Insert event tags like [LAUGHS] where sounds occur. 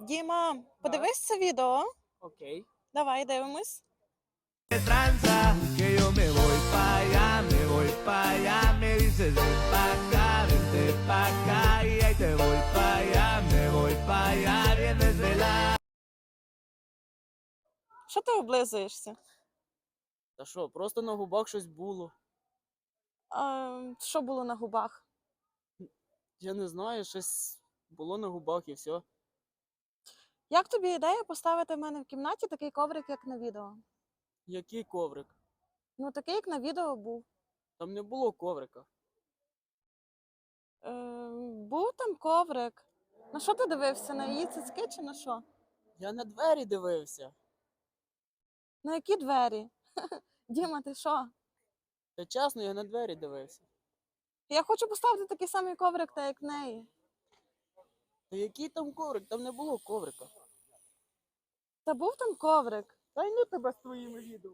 Діма, подивись це відео. Окей. Давай дивимось. tranza, que yo me voy pa' allá, me voy pa' allá, me dices ven pa' acá, vente pa' acá, y ahí te voy pa' allá, me voy pa' allá, vienes de la... Що ти облизуєшся? Та що, просто на губах щось було. А, що було на губах? Я не знаю, щось було на губах і все. Як тобі ідея поставити в мене в кімнаті такий коврик, як на відео? Який коврик? Ну, такий, як на відео був. Там не було коврика. Е, був там коврик. На що ти дивився? На її цицьки чи на що? Я на двері дивився. На які двері? [LAUGHS] Діма, ти що? Та чесно, я на двері дивився. Я хочу поставити такий самий коврик, так як в неї. Та який там коврик? Там не було коврика. Та був там коврик. Та й ну тебе з твоїми відео.